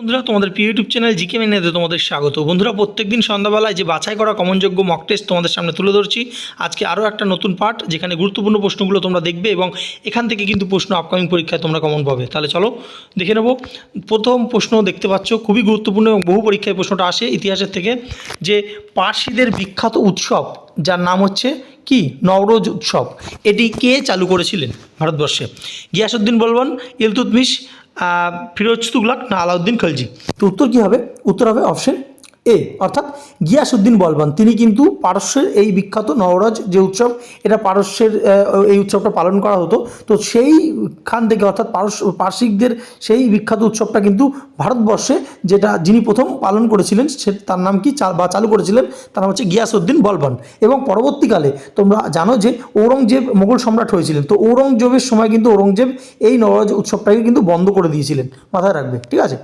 বন্ধুরা, তোমাদের প্রিয় ইউটিউব চ্যানেল জিকে মেনেতে তোমাদের স্বাগত। বন্ধুরা, প্রত্যেকদিন সন্ধ্যাবেলায় যে বাছাই করা কমনযোগ্য মক টেস্ট তোমাদের সামনে তুলে ধরছি। আজকে আরও একটা নতুন পার্ট যেখানে গুরুত্বপূর্ণ প্রশ্নগুলো তোমরা দেখবে এবং এখান থেকে কিন্তু প্রশ্ন আপকামিং পরীক্ষায় তোমরা কমন পাবে। তাহলে চলো, দেখে নেব। প্রথম প্রশ্ন দেখতে পাচ্ছ, খুবই গুরুত্বপূর্ণ এবং বহু পরীক্ষায় প্রশ্নটা আসে ইতিহাসের থেকে, যে পার্সিদের বিখ্যাত উৎসব, যার নাম হচ্ছে কি? নওরোজ উৎসব। এটি কে চালু করেছিলেন? ভারতবর্ষে। গিয়াসুদ্দিন বলবান, ইলতুতমিশ ফিরোজ তুগলাক না আলাউদ্দিন খলজি। তো উত্তর কী হবে? উত্তর হবে অপশন এ, অর্থাৎ গিয়াসুদ্দিন বলবান। তিনি কিন্তু পারস্যের এই বিখ্যাত নবরাজ যে উৎসব, এটা পারস্যের এই উৎসবটা পালন করা হতো। তো সেইখান থেকে অর্থাৎ পারস্য পার্শ্বিকদের সেই বিখ্যাত উৎসবটা কিন্তু ভারতবর্ষে, যেটা যিনি প্রথম পালন করেছিলেন, সে তার নাম কি? বা চালু করেছিলেন, তার নাম হচ্ছে গিয়াসুদ্দিন বলবান। এবং পরবর্তীকালে তোমরা জানো যে ঔরঙ্গজেব মোগল সম্রাট হয়েছিলেন। তো ঔরঙ্গজেবের সময় কিন্তু ঔরঙ্গজেব এই নবরাজ উৎসবটাকে কিন্তু বন্ধ করে দিয়েছিলেন। মাথায় রাখবে, ঠিক আছে?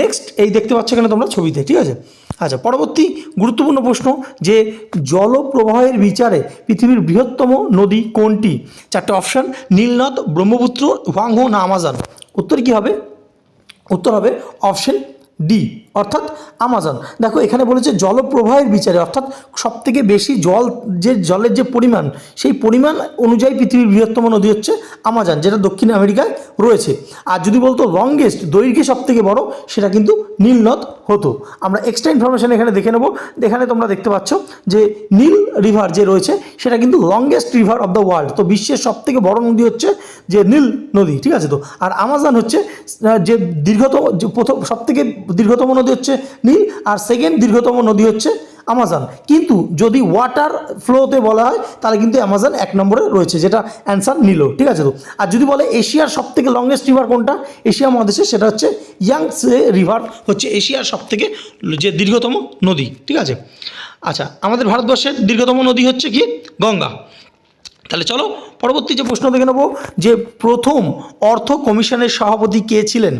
নেক্সট এই দেখতে পাচ্ছ এখানে তোমরা ছবিতে, ঠিক আছে? আচ্ছা পরবর্তী গুরুত্বপূর্ণ প্রশ্ন যে জলপ্রবাহের বিচারে পৃথিবীর বৃহত্তম নদী কোনটি? চারটে অপশান নীলনদ, ব্রহ্মপুত্র, হোয়াংহো না আমাজন। উত্তর কী হবে? উত্তর হবে অপশান ডি অর্থাৎ আমাজন দেখো, এখানে বলেছে জলপ্রবাহের বিচারে, অর্থাৎ সবথেকে বেশি জল যে, জলের যে পরিমাণ, সেই পরিমাণ অনুযায়ী পৃথিবীর বৃহত্তম নদী হচ্ছে আমাজন যেটা দক্ষিণ আমেরিকায় রয়েছে। আর যদি বলতো লংগেস্ট দৈর্ঘ্যে সবথেকে বড়, সেটা কিন্তু নীলনদ হতো। আমরা এক্সট্রা ইনফরমেশন এখানে দেখে নেব। এখানে তোমরা দেখতে পাচ্ছ যে, নীল রিভার যে রয়েছে, সেটা কিন্তু longest river of the world তো বিশ্বের সবথেকে বড় নদী হচ্ছে যে, নীল নদী, ঠিক আছে তো? আর আমাজন হচ্ছে যে দীর্ঘতম, যে প্রথম, সবথেকে দীর্ঘতম নদী হচ্ছে নীল আর সেকেন্ড দীর্ঘতম নদী হচ্ছে আমাজন কিন্তু যদি ওয়াটার ফ্লোতে বলা হয়, তাহলে কিন্তু অ্যামাজন এক নম্বরে রয়েছে, যেটা অ্যান্সার নিল, ঠিক আছে তো? আর যদি বলে এশিয়ার সব থেকে লংগেস্ট রিভার কোনটা? এশিয়া মহাদেশে সেটা হচ্ছে ইয়াংসে রিভার হচ্ছে এশিয়ার সব থেকে যে দীর্ঘতম নদী, ঠিক আছে? আচ্ছা আমাদের ভারতবর্ষের দীর্ঘতম নদী হচ্ছে কি? গঙ্গা। তাহলে চলো, পরবর্তী যে প্রশ্ন দেখে নেব, যে প্রথম অর্থ কমিশনের সভাপতি কে ছিলেন?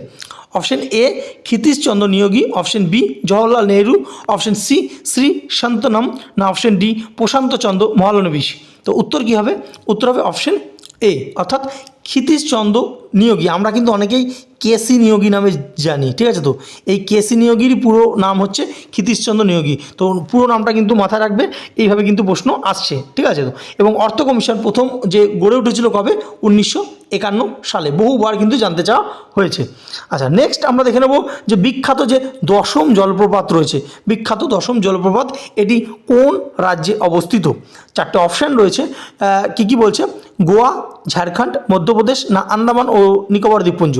Option A, Kshitishchandra Niyogi, option B, Jawaharlal Nehru, option C, Shri Santhanam, না অপশন ডি প্রশান্তচন্দ্র মহালনবিশ। তো উত্তর কী হবে? উত্তর হবে অপশন এ, অর্থাৎ ক্ষিতীশচন্দ্র নিয়োগী। আমরা কিন্তু অনেকেই কেসি নিয়োগী নামে জানি, ঠিক আছে তো? এই কেসি নিয়োগীর পুরো নাম হচ্ছে ক্ষিতীশচন্দ্র নিয়োগী। তো পুরো নামটা কিন্তু মাথায় রাখবে, এইভাবে কিন্তু প্রশ্ন আসছে, ঠিক আছে তো? এবং অর্থ কমিশন প্রথম যে গড়ে উঠেছিল কবে? উনিশশো একান্ন সালে। বহুবার কিন্তু জানতে চাওয়া হয়েছে। আচ্ছা নেক্সট আমরা দেখে নেব যে বিখ্যাত যে দশম জলপ্রপাত রয়েছে। বিখ্যাত দশম জলপ্রপাত, এটি কোন রাজ্যে অবস্থিত? চারটে অপশান রয়েছে। কি কি বলছে? গোয়া, ঝাড়খণ্ড, মধ্যপ্রদেশ না আন্দামান ও নিকোবর দ্বীপপুঞ্জ।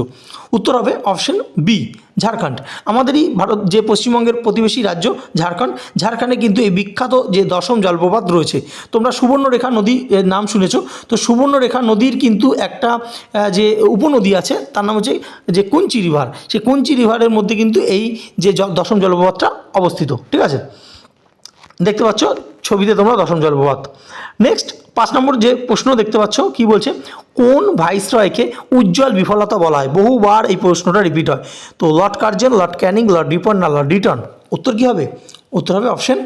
উত্তর হবে অপশন বি ঝাড়খণ্ড। আমাদেরই ভারত যে পশ্চিমবঙ্গের প্রতিবেশী রাজ্য, ঝাড়খণ্ড। ঝাড়খণ্ডে কিন্তু এই বিখ্যাত যে দশম জলপ্রপাত রয়েছে, তোমরা সুবর্ণরেখা নদী নাম শুনেছো। তো সুবর্ণরেখা নদীর কিন্তু একটা যে উপনদী আছে, তার নাম হচ্ছে যে কুঞ্চি রিভার। সেই কুঞ্চি রিভারের মধ্যে কিন্তু এই যে দশম জলপ্রপাতটা অবস্থিত, ঠিক আছে? দেখতে পাচ্ছ, ছবিতে তোমরা দশম জলপ্রপাত। নেক্সট পাঁচ নম্বর যে প্রশ্ন দেখতে পাচ্ছ, কি বলছে? কোন ভাইসরয়কে উজ্জ্বল বিফলতা বলা হয়? বহুবার এই প্রশ্নটা রিপিট হয়। তো Lord Curzon Lord Canning, Lord Ripon না লর্ড রিটন উত্তর কী হবে? উত্তর হবে অপশন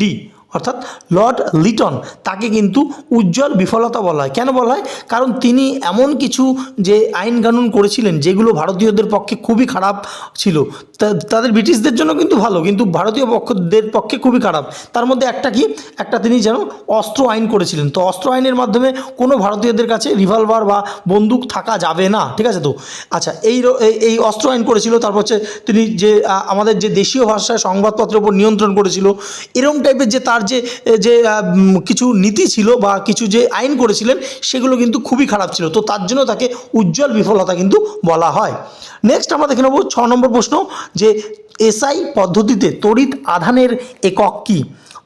ডি অর্থাৎ লর্ড লিটন তাকে কিন্তু উজ্জ্বল বিফলতা বলা হয়। কেন বলা হয়? কারণ তিনি এমন কিছু যে আইন কানুন করেছিলেন, যেগুলো ভারতীয়দের পক্ষে খুবই খারাপ ছিল। তাদের ব্রিটিশদের জন্য কিন্তু ভালো, কিন্তু ভারতীয় পক্ষদের পক্ষে খুবই খারাপ। তার মধ্যে একটা কি? একটা তিনি যেন অস্ত্র আইন করেছিলেন। তো অস্ত্র আইনের মাধ্যমে কোনো ভারতীয়দের কাছে রিভলভার বা বন্দুক থাকা যাবে না, ঠিক আছে তো? আচ্ছা এই- এই অস্ত্র আইন করেছিল, তারপর হচ্ছে তিনি যে আমাদের যে দেশীয় ভাষায় সংবাদপত্রের উপর নিয়ন্ত্রণ করেছিল, এরম টাইপের যে তার যে যে কিছু নীতি ছিল বা কিছু যে আইন করেছিলেন, সেগুলো কিন্তু খুবই খারাপ ছিল। তো তার জন্য তাকে উজ্জ্বল বিফলতা কিন্তু বলা হয়। নেক্সট আমরা দেখে নেব ছ নম্বর প্রশ্ন যে, এসআই পদ্ধতিতে তড়িৎ আধানের একক কি?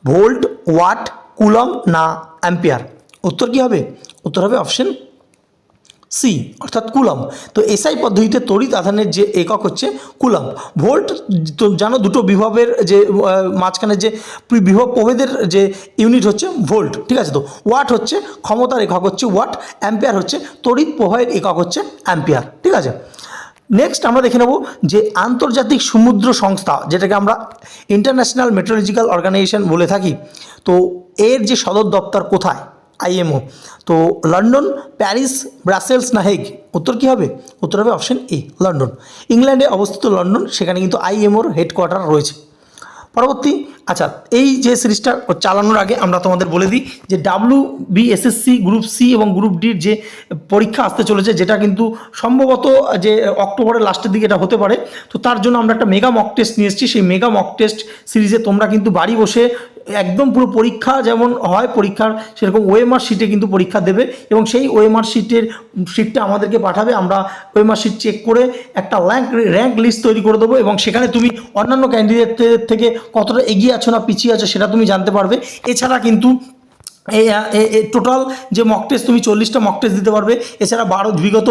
ভোল্ট, ওয়াট কুলম না অ্যাম্পিয়ার? উত্তর কি হবে? উত্তর হবে অপশন সি অর্থাৎ কুলম তো এসআই পদ্ধতিতে তড়িৎ আধানের যে একক হচ্ছে কুলম ভোল্ট, তো জানো দুটো বিভবের যে মাঝখানে যে বিভব প্রভেদের যে ইউনিট হচ্ছে ভোল্ট, ঠিক আছে তো? ওয়াট হচ্ছে ক্ষমতার একক হচ্ছে ওয়াট, অ্যাম্পিয়ার হচ্ছে তড়িৎ প্রবাহের একক হচ্ছে অ্যাম্পিয়ার, ঠিক আছে? নেক্সট আমরা দেখে নেব যে আন্তর্জাতিক সমুদ্র সংস্থা, যেটাকে আমরা ইন্টারন্যাশনাল মেট্রোলজিক্যাল অর্গানাইজেশন বলে থাকি, তো এর যে সদর দপ্তর কোথায়? আইএমও। তো লন্ডন, প্যারিস, ব্রাসেলস না হেগ? উত্তর কী হবে? উত্তর হবে অপশন এ, লন্ডন। ইংল্যান্ডে অবস্থিত লন্ডন, সেখানে কিন্তু আইএমওর হেডকোয়ার্টার রয়েছে। পরবর্তী আচ্ছা এই যে সিরিজটা চালানোর আগে আমরা তোমাদের বলে দিই যে ডাব্লিউ বিএসএসসি গ্রুপ সি এবং গ্রুপ ডির যে পরীক্ষা আসতে চলেছে, যেটা কিন্তু সম্ভবত যে অক্টোবরের লাস্টের দিকে এটা হতে পারে। তো তার জন্য আমরা একটা মেগা মক টেস্ট নিয়ে এসেছি। সেই মেগা মক টেস্ট সিরিজে তোমরা কিন্তু বাড়ি বসে একদম পুরো পরীক্ষা যেমন হয়, পরীক্ষার সেরকম ওএমআর শিটে কিন্তু পরীক্ষা দেবে এবং সেই ওএমআর শিটের শিটটা আমাদেরকে পাঠাবে। আমরা ওএমআর শিট চেক করে একটা র্যাঙ্ক র্যাঙ্ক লিস্ট তৈরি করে দেবো এবং সেখানে তুমি অন্যান্য ক্যান্ডিডেটদের থেকে কতটা এগিয়ে আছো না পিছিয়ে আছো সেটা তুমি জানতে পারবে। এছাড়া কিন্তু এই টোটাল যে মক টেস্ট তুমি চল্লিশটা মক টেস্ট দিতে পারবে। এছাড়া বারো বিগত,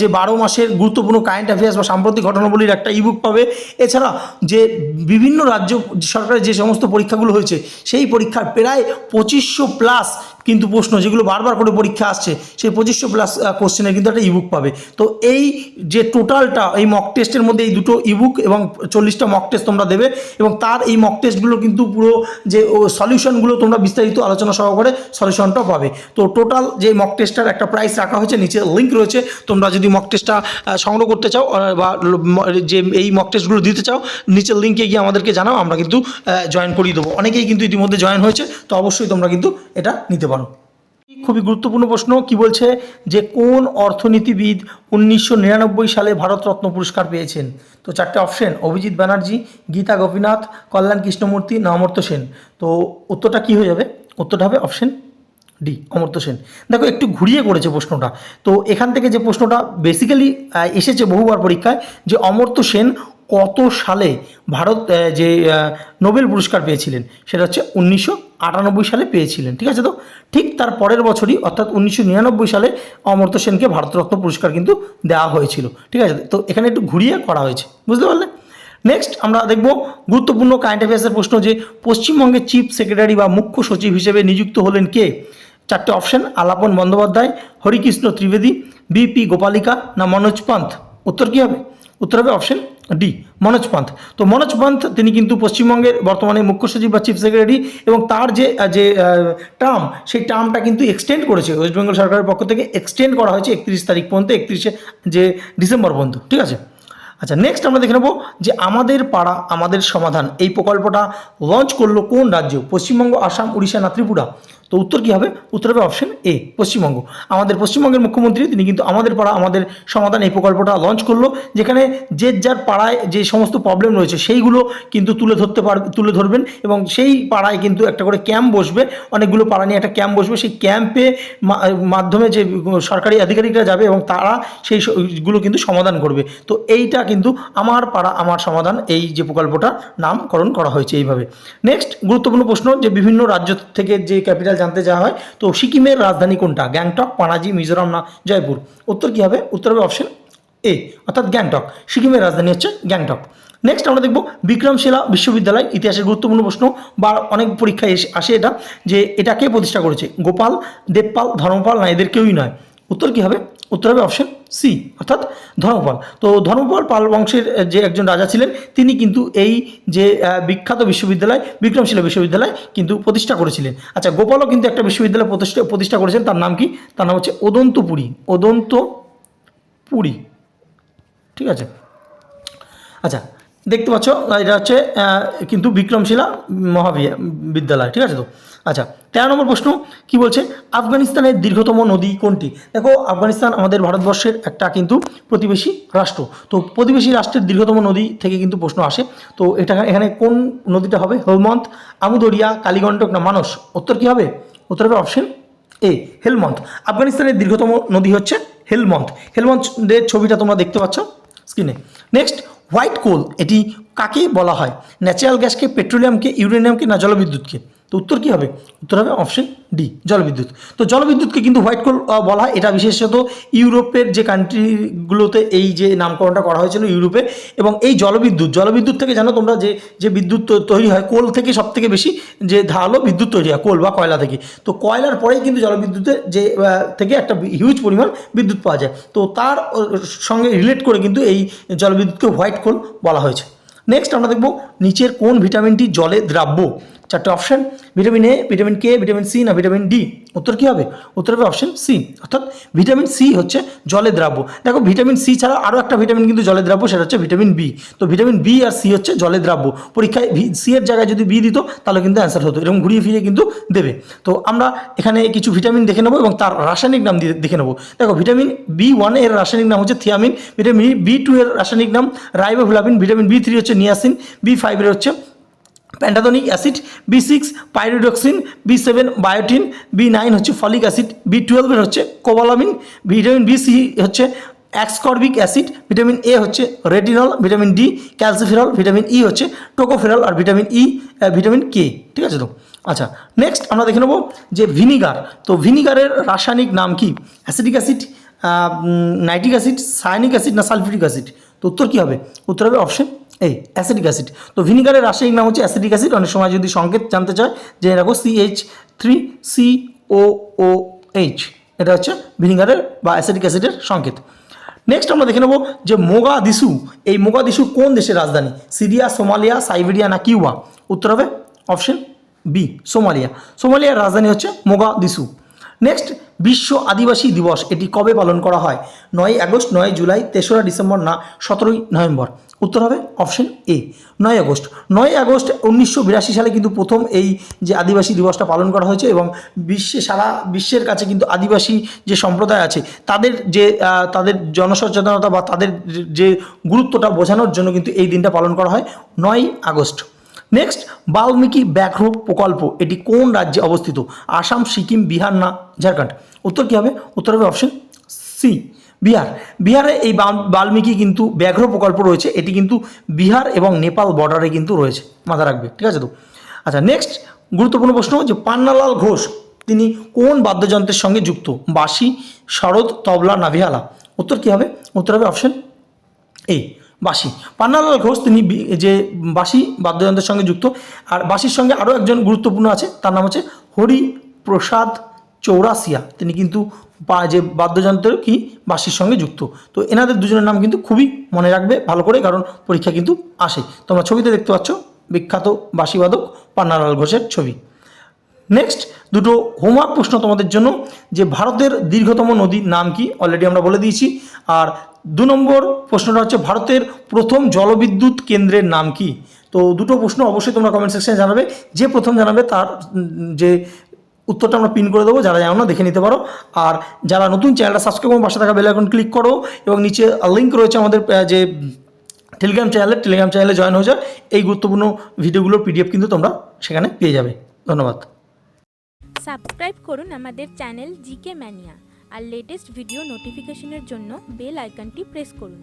যে বারো মাসের গুরুত্বপূর্ণ কারেন্ট অ্যাফেয়ার্স বা সাম্প্রতিক ঘটনাবলীর একটা ইবুক পাবে। এছাড়া যে বিভিন্ন রাজ্য সরকারের যে সমস্ত পরীক্ষাগুলো হয়েছে, সেই পরীক্ষার প্রায় পঁচিশশো প্লাস কিন্তু প্রশ্ন, যেগুলো বারবার করে পরীক্ষা আসছে, সেই পঁচিশশো প্লাস কোশ্চেনের কিন্তু একটা ইবুক পাবে। তো এই যে টোটালটা এই মক টেস্টের মধ্যে এই দুটো ইবুক এবং চল্লিশটা মক টেস্ট তোমরা দেবে এবং তার এই মক টেস্টগুলো কিন্তু পুরো যে সলিউশনগুলো তোমরা বিস্তারিত আলোচনা সহকারে সলিউশনটাও পাবে। তো টোটাল যে মক টেস্টটার একটা প্রাইস রাখা হয়েছে, নিচে লিঙ্ক রয়েছে, তোমরা যদি মক টেস্টটা সংগ্রহ করতে চাও বা যে এই মক টেস্টগুলো দিতে চাও, নিচের লিঙ্কে গিয়ে আমাদেরকে জানাও, আমরা কিন্তু জয়েন করিয়ে দেবো। অনেকেই কিন্তু ইতিমধ্যে জয়েন হয়েছে, তো অবশ্যই তোমরা কিন্তু এটা নিতে পারো। খুবই গুরুত্বপূর্ণ প্রশ্ন, কি বলছে যে কোন অর্থনীতিবিদ উনিশশো নিরানব্বই সালে ভারতরত্ন পুরস্কার পেয়েছেন? তো চারটে অপশন, অভিজিৎ ব্যানার্জি, গীতা গোপীনাথ, কল্যাণ কৃষ্ণমূর্তি না অমর্ত্য সেন? তো উত্তরটা কি হয়ে যাবে? উত্তরটা হবে অপশন ডি, অমর্ত্য সেন। দেখো, একটু ঘুরিয়ে করেছে প্রশ্নটা। তো এখান থেকে যে প্রশ্নটা বেসিক্যালি এসেছে বহুবার পরীক্ষায় যে অমর্ত্য সেন কত সালে ভারত যে নোবেল পুরস্কার পেয়েছিলেন, সেটা হচ্ছে উনিশশো আটানব্বই সালে পেয়েছিলেন, ঠিক আছে তো? ঠিক তার পরের বছরই, অর্থাৎ উনিশশো নিরানব্বই সালে অমর্ত্য সেনকে ভারতরত্ন পুরস্কার কিন্তু দেওয়া হয়েছিল, ঠিক আছে? তো এখানে একটু ঘুরিয়ে করা হয়েছে, বুঝতে পারলে? নেক্সট আমরা দেখব গুরুত্বপূর্ণ কারেন্ট অ্যাফেয়ার্সের প্রশ্ন যে পশ্চিমবঙ্গের চিফ সেক্রেটারি বা মুখ্য সচিব হিসেবে নিযুক্ত হলেন কে? চারটে অপশন আলাপন বন্দ্যোপাধ্যায়, হরিকৃষ্ণ ত্রিবেদী বিপি গোপালিকা না মনোজ পান্থ? উত্তর কী হবে? উত্তর হবে অপশন ডি মনোজ পান্থ। তো মনোজ পান্থ, তিনি কিন্তু পশ্চিমবঙ্গের বর্তমানে মুখ্য সচিব বা চিফ সেক্রেটারি এবং তার যে যে টার্ম সেই টার্মটা কিন্তু এক্সটেন্ড করেছে। ওয়েস্ট বেঙ্গল সরকারের পক্ষ থেকে এক্সটেন্ড করা হয়েছে একত্রিশ তারিখ পর্যন্ত, একত্রিশে, যে ডিসেম্বর পর্যন্ত। ঠিক আছে? আচ্ছা নেক্সট আমরা দেখে নেব যে আমাদের পাড়া, আমাদের সমাধান, এই প্রকল্পটা লঞ্চ করল কোন রাজ্য? পশ্চিমবঙ্গ, আসাম, উড়িষ্যা না ত্রিপুরা? তো উত্তর কী হবে? উত্তর হবে অপশন এ পশ্চিমবঙ্গ। আমাদের পশ্চিমবঙ্গের মুখ্যমন্ত্রী, তিনি কিন্তু আমাদের পাড়া, আমাদের সমাধান এই প্রকল্পটা লঞ্চ করল, যেখানে যে যার পাড়ায় যে সমস্ত প্রবলেম রয়েছে, সেইগুলো কিন্তু তুলে ধরতে পার, তুলে ধরবেন এবং সেই পাড়ায় কিন্তু একটা করে ক্যাম্প বসবে, অনেকগুলো পাড়া নিয়ে একটা ক্যাম্প বসবে। সেই ক্যাম্পে মাধ্যমে যে সরকারি আধিকারিকরা যাবে এবং তারা সেই স- গুলো কিন্তু সমাধান করবে। তো এইটা কিন্তু আমার পাড়া, আমার সমাধান, এই যে প্রকল্পটা নামকরণ করা হয়েছে এইভাবে। নেক্সট গুরুত্বপূর্ণ প্রশ্ন যে বিভিন্ন রাজ্য থেকে যে ক্যাপিটাল জানতে যাওয়া হয়। তো সিকিমের রাজধানী কোনটা? গ্যাংটক, পানাজি, মিজোরাম না জয়পুর? উত্তর কী হবে? উত্তর হবে অপশন এ অর্থাৎ গ্যাংটক। সিকিমের রাজধানী হচ্ছে গ্যাংটক। নেক্সট আমরা দেখব বিক্রমশিলা বিশ্ববিদ্যালয়, ইতিহাসের গুরুত্বপূর্ণ প্রশ্ন বা অনেক পরীক্ষায় এসে- আসে এটা, যে এটা কে প্রতিষ্ঠা করেছে? গোপাল, দেবপাল, ধর্মপাল না এদের কেউই নয়। উত্তর কী হবে? উত্তর হবে অপশন সি অর্থাৎ ধর্মপাল। তো ধর্মপাল পাল বংশের যে একজন রাজা ছিলেন, তিনি কিন্তু এই যে বিখ্যাত বিশ্ববিদ্যালয়, বিক্রমশিলা বিশ্ববিদ্যালয় কিন্তু প্রতিষ্ঠা করেছিলেন। আচ্ছা গোপালও কিন্তু একটা বিশ্ববিদ্যালয় প্রতিষ্ঠা প্রতিষ্ঠা করেছেন, তার নাম কি? তার নাম হচ্ছে ওদন্তপুরী ওদন্তপুরী। ঠিক আছে? আচ্ছা দেখতে পাচ্ছ এটা হচ্ছে কিন্তু বিক্রমশিলা মহাবিয়া বিদ্যালয় ঠিক আছে তো? আচ্ছা তেরো নম্বর প্রশ্ন, কি বলছে? আফগানিস্তানের দীর্ঘতম নদী কোনটি? দেখো, আফগানিস্তান আমাদের ভারতবর্ষের একটা কিন্তু প্রতিবেশী রাষ্ট্র। তো প্রতিবেশী রাষ্ট্রের দীর্ঘতম নদী থেকে কিন্তু প্রশ্ন আসে। তো এটা এখানে কোন নদীটা হবে? হেলমন্ত আমুদরিয়া, কালীগণ্ডক না মানস? উত্তর কী হবে? উত্তর হবে অপশন এ হেলমন্ত আফগানিস্তানের দীর্ঘতম নদী হচ্ছে হেলমন্ত হেলমন্তের ছবিটা তোমরা দেখতে পাচ্ছ স্ক্রিনে নেক্সট হোয়াইট কোল এটি কাকে বলা হয়? ন্যাচারাল গ্যাসকে পেট্রোলিয়ামকে ইউরেনিয়ামকে না জলবিদ্যুৎকে? তো উত্তর কী হবে? উত্তর হবে অপশন ডি জলবিদ্যুৎ। তো জলবিদ্যুৎকে কিন্তু হোয়াইট কোল বলা হয়। এটা বিশেষত ইউরোপের যে কান্ট্রিগুলোতে এই যে নামকরণটা করা হয়েছিল ইউরোপে এবং এই জলবিদ্যুৎ জলবিদ্যুৎ থেকে জানো তোমরা যে যে বিদ্যুৎ তৈরি হয় কোল থেকে সব থেকে বেশি যে ধারালো বিদ্যুৎ তৈরি হয় কোল বা কয়লা থেকে। তো কয়লার পরেই কিন্তু জলবিদ্যুতের যে থেকে একটা হিউজ পরিমাণ বিদ্যুৎ পাওয়া যায়। তো তার সঙ্গে রিলেট করে কিন্তু এই জলবিদ্যুৎকে হোয়াইট কোল বলা হয়েছে। নেক্সট আমরা দেখব নিচের কোন ভিটামিনটি জলে দ্রাব্য। চারটে option vitamin A vitamin K vitamin C না ভিটামিন ডি উত্তর কী হবে? উত্তর হবে অপশন সি অর্থাৎ ভিটামিন সি হচ্ছে জলে দ্রাব্য। দেখো ভিটামিন সি ছাড়া আরও একটা ভিটামিন কিন্তু জলে দ্রাব্য, সেটা হচ্ছে ভিটামিন বি তো ভিটামিন বি আর সি হচ্ছে জলে দ্রাব্য। পরীক্ষায় ভি সি এর জায়গায় যদি বি দিত, তাহলে কিন্তু অ্যান্সার হতো। এরকম ঘুরিয়ে ফিরিয়ে কিন্তু দেবে। তো আমরা এখানে কিছু ভিটামিন দেখে নেব এবং তার রাসায়নিক নাম দিয়ে দেখে নেব। দেখো ভিটামিন বি ওয়ানের রাসায়নিক নাম হচ্ছে থিয়ামিন ভিটামিন বি টু এর রাসায়নিক নাম রাইবোফ্লাভিন ভিটামিন বি থ্রি হচ্ছে নিয়াসিন বি ফাইভের হচ্ছে pantothenic acid B six pyridoxine B seven biotin B nine হচ্ছে ফলিক অ্যাসিড বি টুয়েলভের হচ্ছে কোবালামিন ভিটামিন বি সি হচ্ছে অ্যাক্সকর্বিক অ্যাসিড ভিটামিন এ হচ্ছে retinol vitamin D calciferol vitamin E হচ্ছে tocopherol আর ভিটামিন ই ভিটামিন কে ঠিক আছে তো? আচ্ছা নেক্সট আমরা দেখে নেব যে ভিনিগার তো ভিনিগারের রাসায়নিক নাম কি? Acetic acid nitric acid cyanic acid না সালফিউরিক অ্যাসিড তো উত্তর কী হবে? উত্তর হবে অপশন এই, অ্যাসিডিক অ্যাসিড। তো ভিনিগারের রাসায়নিক নাম হচ্ছে অ্যাসিডিক অ্যাসিড। অনেক সময় যদি সংকেত জানতে চায় যে রাখো C H three C O O H এটা হচ্ছে ভিনিগারের বা অ্যাসিডিক অ্যাসিডের সংকেত। নেক্সট আমরা দেখে নেব যে মোগাদিসু, এই মোগাদিসু কোন দেশের রাজধানী? সিরিয়া, সোমালিয়া, সাইবেরিয়া না কিউবা? উত্তর হবে অপশন বি, সোমালিয়া। সোমালিয়ার রাজধানী হচ্ছে মোগাদিসু। নেক্সট, বিশ্ব আদিবাসী দিবস, এটি কবে পালন করা হয়? নয় আগস্ট, নয় জুলাই, তেসরা ডিসেম্বর, না সতেরোই নভেম্বর? উত্তর হবে অপশন এ। নয় আগস্ট। নয় আগস্ট উনিশশো বিরাশি সালে কিন্তু প্রথম এই যে আদিবাসী দিবসটা পালন করা হয়েছে এবং বিশ্বে, সারা বিশ্বের কাছে কিন্তু আদিবাসী যে সম্প্রদায় আছে, তাদের যে তাদের জনসচেতনতা বা তাদের যে গুরুত্বটা বোঝানোর জন্য কিন্তু এই দিনটা পালন করা হয়। নয় আগস্ট। নেক্সট বাল্মীকি ব্যাঘ্র প্রকল্প, এটি কোন রাজ্যে অবস্থিত? আসাম, সিকিম, বিহার না ঝাড়খণ্ড? উত্তর কী হবে? উত্তর হবে অপশন সি বিহার। বিহারে এই বাল্মীকি কিন্তু ব্যাঘ্র প্রকল্প রয়েছে, এটি কিন্তু বিহার এবং নেপাল বর্ডারে কিন্তু রয়েছে মাথা রাখবে, ঠিক আছে তো? আচ্ছা নেক্সট গুরুত্বপূর্ণ প্রশ্ন, যে পান্নালাল ঘোষ, তিনি কোন বাদ্যযন্ত্রের সঙ্গে যুক্ত? বাঁশি, শরৎ, তবলা নাভিহালা উত্তর কী হবে? উত্তর হবে অপশন এই বাঁশি। পান্নালাল ঘোষ তিনি যে বাঁশি বাদ্যযন্ত্রের সঙ্গে যুক্ত। আর বাঁশির সঙ্গে আরও একজন গুরুত্বপূর্ণ আছে, তার নাম হচ্ছে হরি প্রসাদ চৌরাসিয়া তিনি কিন্তু যে বাদ্যযন্ত্র কি বাঁশির সঙ্গে যুক্ত। তো এনাদের দুজনের নাম কিন্তু খুবই মনে রাখবে ভালো করে, কারণ পরীক্ষা কিন্তু আসে। তোমরা ছবিতে দেখতে পাচ্ছ বিখ্যাত বাঁশিবাদক পান্নালাল ঘোষের ছবি। নেক্সট দুটো হোমওয়ার্ক প্রশ্ন তোমাদের জন্য, যে ভারতের দীর্ঘতম নদীর নাম কি? অলরেডি আমরা বলে দিয়েছি। আর দু নম্বর প্রশ্নটা হচ্ছে, ভারতের প্রথম জলবিদ্যুৎ কেন্দ্রের নাম কি? তো দুটো প্রশ্ন অবশ্যই তোমরা কমেন্ট সেকশনে জানাবে। যে প্রথম জানাবে, তার যে উত্তরটা আমরা পিন করে দেবো, যারা জানো না, দেখে নিতে পারো। আর যারা নতুন, চ্যানেলটা সাবস্ক্রাইব করে, পাশে থাকা বেল আইকন ক্লিক করো। এবং নিচে লিঙ্ক রয়েছে আমাদের যে টেলিগ্রাম চ্যানেলে টেলিগ্রাম চ্যানেলে জয়েন হয়ে যাও। এই গুরুত্বপূর্ণ ভিডিওগুলোর পিডিএফ কিন্তু তোমরা সেখানে পেয়ে যাবে। ধন্যবাদ। সাবস্ক্রাইব করুন আমাদের চ্যানেল জিকে ম্যানিয়া আর লেটেস্ট ভিডিও নোটিফিকেশনের জন্য বেল আইকনটি প্রেস করুন।